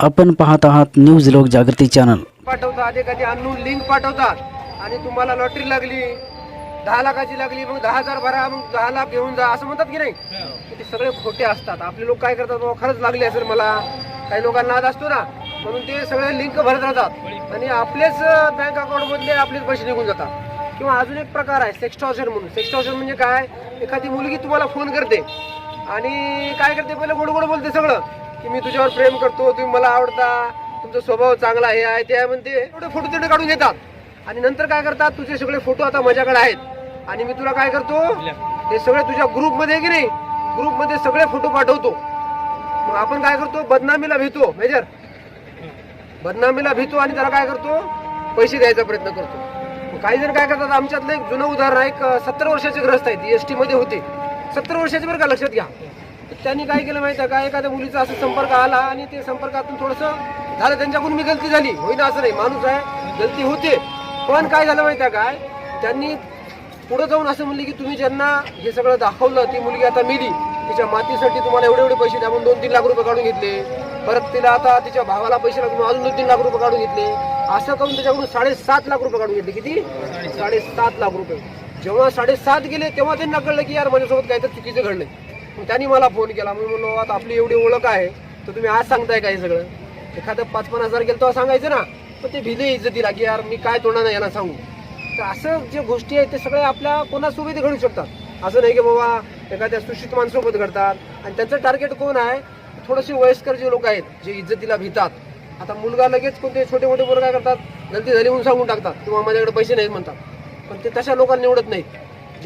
आपण पाहत आहात न्यूज लोक जागृती चॅनल. पाठवतात एखादी अननोन लिंक पाठवतात. आणि तुम्हाला लॉटरी लागली दहा लाखाची लागली मग दहा हजार भरा मग दहा लाख घेऊन जा असं म्हणतात की नाही? ते सगळे खोटे असतात. आपले लोक काय करतात बाबा खरंच लागले असेल मला. काही लोकांना नाद असतो ना. म्हणून ते सगळे लिंक भरत राहतात. आणि आपलेच बँक अकाउंटमधले आपलेच पैसे निघून जातात. किंवा अजून एक प्रकार आहे सेक्स्टॉशन म्हणून. सेक्स्टॉशन म्हणजे काय? एखादी मुलगी तुम्हाला फोन करते. आणि काय करते? पहिले गोड गोड बोलते सगळं. की मी तुझ्यावर प्रेम करतो तुम्ही मला आवडता तुमचा स्वभाव चांगला हे आहे ते म्हणते. एवढे फोटो तिथे काढून घेतात. आणि नंतर काय करतात तुझे सगळे फोटो आता माझ्याकडे आहेत. आणि मी तुला काय करतो हे सगळे तुझ्या ग्रुपमध्ये की नाही ग्रुपमध्ये सगळे फोटो पाठवतो. मग आपण काय करतो बदनामीला भीतो मेजर बदनामीला भीतो आणि त्याला काय करतो पैसे द्यायचा प्रयत्न करतो. काही जण काय करतात आमच्यातलं एक जुनं उदाहरण आहे एक सत्तर वर्षाचे ग्रस्त आहेत एस टी मध्ये होते. सत्तर वर्षाचे बरं का लक्षात घ्या. त्यांनी काय केलं माहिती आहे का? एखाद्या मुलीचा असं संपर्क आला आणि ते संपर्कातून थोडंसं झालं त्यांच्याकडून मी गलती झाली. होईना असं नाही माणूस आहे गलती होते. पण काय झालं माहिती आहे काय? त्यांनी पुढे जाऊन असं म्हणले की तुम्ही ज्यांना हे सगळं दाखवलं ती मुलगी आता मिली तिच्या मातीसाठी तुम्हाला एवढे एवढे पैसे द्या म्हणून दोन तीन लाख रुपये काढून घेतले. परत तिला आता तिच्या भावाला पैसे लागून अजून दोन तीन लाख रुपये काढून घेतले. असं करून त्याच्याकडून साडेसात लाख रुपये काढून घेतले. किती? साडेसात लाख रुपये. जेव्हा साडेसात गेले तेव्हा त्यांना कळलं की यार माझ्यासोबत काहीतरी चुकीचं घडलं त्यांनी मला फोन केला. मी म्हणलो आता आपली एवढी ओळख आहे तर तुम्ही आज सांगताय काय सगळं? एखादं पाच पन्नास हजार गेलं तेव्हा सांगायचं ना पण ते भिले इज्जतीला की यार मी काय तोंडानं यांना सांगू. तर असं जे गोष्टी आहेत ते सगळे आपल्या कोणासोबत घडू शकतात. असं नाही की बाबा एखाद्या सुशिक्षित माणसोबत घडतात. आणि त्यांचं टार्गेट कोण आहे? थोडेसे वयस्कर जे लोक आहेत जे इज्जतीला भितात. आता मुलगा लगेच कोणते छोटे मोठे पोरं काय करतात? गलती झाली म्हणून सांगून टाकतात. किंवा माझ्याकडे पैसे नाहीत म्हणतात. पण ते तशा लोकांना निवडत नाहीत.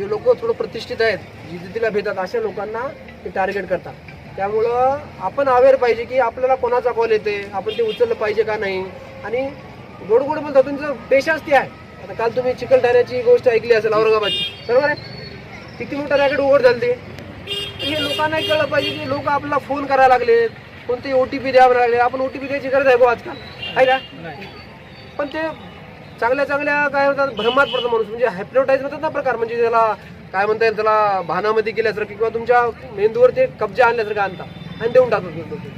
जे लोक थोडं प्रतिष्ठित आहेत जे इज्जतीला भेटतात अशा लोकांना ते टार्गेट करतात. त्यामुळं आपण अवेअर पाहिजे की आपल्याला कोणाचा कॉल येते आपण ते उचललं पाहिजे का नाही? आणि गोड गोड बोलतात तुमचं पेशाच ती आहे. आता काल तुम्ही चिकलठाण्याची गोष्ट ऐकली असेल औरंगाबादची. बरोबर आहे? किती मोठं रॅकेट उघड झालं ते हे लोकांना कळलं पाहिजे की लोक आपल्याला फोन करायला लागले कोणते ओटीपी द्यावे लागले आपण ओटीपी द्यायची गरज आहे का आजकाल. आहे का पण ते चांगल्या चांगल्या काय होतात भ्रमात पडतो माणूस. म्हणजे हायप्नोटाईज होतात ना प्रकार म्हणजे त्याला काय म्हणता येईल त्याला भानामध्ये केल्यासारखं किंवा तुमच्या मेंदूवर ते कब्जा आणल्यासारखं आणतात आणि देऊन टाकतात बिलकुल ते.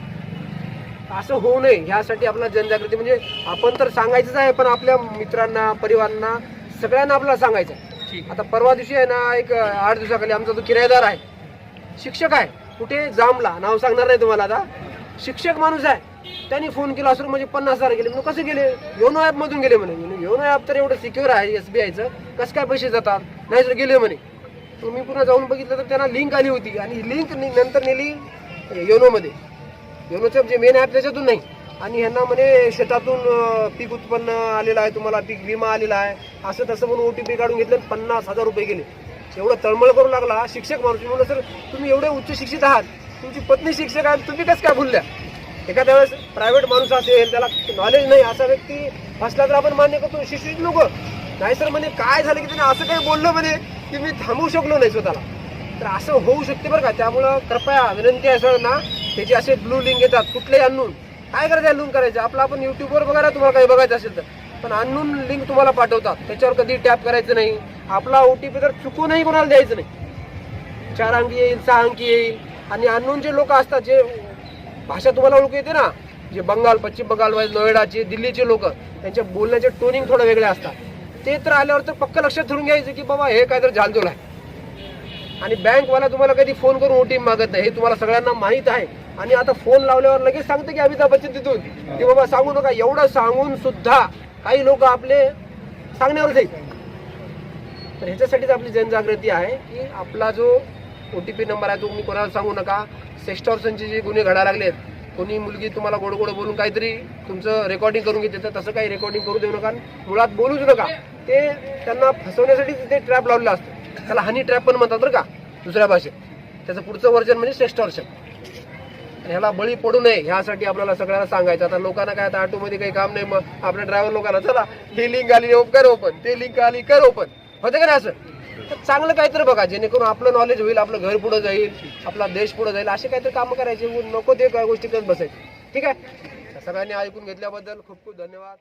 असं होऊ नये. ह्यासाठी आपला जनजागृती म्हणजे आपण तर सांगायचंच आहे पण आपल्या मित्रांना परिवारांना सगळ्यांना आपल्याला सांगायचं आहे. आता परवा दिवशी आहे ना एक आठ दिवसाखाली आमचा जो किरायदार आहे. शिक्षक आहे. कुठे? जामला. नाव सांगणार नाही तुम्हाला आता. शिक्षक माणूस आहे. त्यांनी फोन केला असं म्हणजे पन्नास हजार गेले. म्हणून कसे गेले? योनो ॲप मधून गेले म्हणे. योनो ॲप तर एवढं सिक्युअर आहे एस बी आयचं कसं काय पैसे जातात? नाही तर गेले म्हणे. मी पुन्हा जाऊन बघितलं तर त्यांना लिंक आली होती. आणि लिंक नंतर नेली योनोमध्ये. योनोचं जे मेन ॲप त्याच्यातून नाही. आणि ह्यांना म्हणे शेतातून पीक उत्पन्न आलेलं आहे तुम्हाला पीक विमा आलेला आहे. असं तसं म्हणून पी काढून घेतलं आणि पन्नास हजार रुपये गेले. एवढं तळमळ करू लागला. शिक्षक माणूस. म्हणलं सर तुम्ही एवढे उच्च शिक्षित आहात. तुमची पत्नी शिक्षक आहे तुम्ही कसं काय भुलल्या? एखाद्या वेळेस प्रायव्हेट माणूस असेल त्याला नॉलेज नाही असा व्यक्ती असला तर आपण मान्य करतो शिक्षित लोक नाही सर म्हणे काय झालं की त्याने असं काही बोललं म्हणे की मी थांबवू शकलो नाही स्वतःला? तर असं होऊ शकते बरं का. त्यामुळं कृपया विनंती आहे ना त्याचे असे ब्लू लिंक येतात कुठलेही अननून काय करायचं अननून करायचं? आपलं आपण यूट्यूबवर बघायला तुम्हाला काही बघायचं असेल तर. पण अननून लिंक तुम्हाला पाठवतात. त्याच्यावर कधी टॅप करायचं नाही. आपला ओ टी पी तर चुकूनही कोणाला द्यायचं नाही. चार अंकी येईल सहा अंकी येईल. आणि अननून जे लोक असतात जे भाषा तुम्हाला ओळखू येते ना? जे बंगाल पश्चिम बंगाल नोएडाचे दिल्लीचे लोक त्यांच्या बोलण्याचे टोनिंग थोडं वेगळे असतात. ते तर आल्यावर तर पक्क लक्षात ठेवून घ्यायचं की बाबा हे काय तर झालजोल आहे. आणि बँकवाला तुम्हाला कधी फोन करून ओटीपी मागत नाही हे तुम्हाला सगळ्यांना माहीत आहे. आणि आता फोन लावल्यावर लगेच सांगते की अमिताभ बच्चन तिथून. की बाबा सांगू नका एवढं सांगून सुद्धा काही लोक आपले सांगण्यावर जाईल तर ह्याच्यासाठीच आपली जनजागृती आहे की आपला जो ओ टी पी नंबर आहे तो तुम्ही कोणाला सांगू नका. सेक्स्टॉर्सनचे जे गुन्हे घडायला लागलेत कोणी मुलगी तुम्हाला गोड गोड बोलून काहीतरी तुमचं रेकॉर्डिंग करून घेते तर तसं काही रेकॉर्डिंग करू देऊ नका मुळात बोलूच नका. ते त्यांना फसवण्यासाठी ते ट्रॅप लावलेलं असतं. त्याला हनी ट्रॅप पण म्हणतात बरं का दुसऱ्या भाषेत. त्याचं पुढचं वर्जन म्हणजे सेक्स्टॉर्शन ह्याला बळी पडू नये ह्यासाठी आपल्याला सगळ्यांना सांगायचं. आता लोकांना काय आता ऑटोमध्ये काही काम नाही मग आपल्या ड्रायव्हर लोकांना चला ही लिंक आली कर ओपन ते लिंक आली कर ओपन होते का नाही असं? तर चांगलं काहीतरी बघा जेणेकरून आपलं नॉलेज होईल आपलं घर पुढे जाईल आपला देश पुढे जाईल असे काहीतरी कामं करायचे. नको ते काय गोष्टी करत बसायचे. ठीक आहे? सगळ्यांनी ऐकून घेतल्याबद्दल खूप खूप धन्यवाद.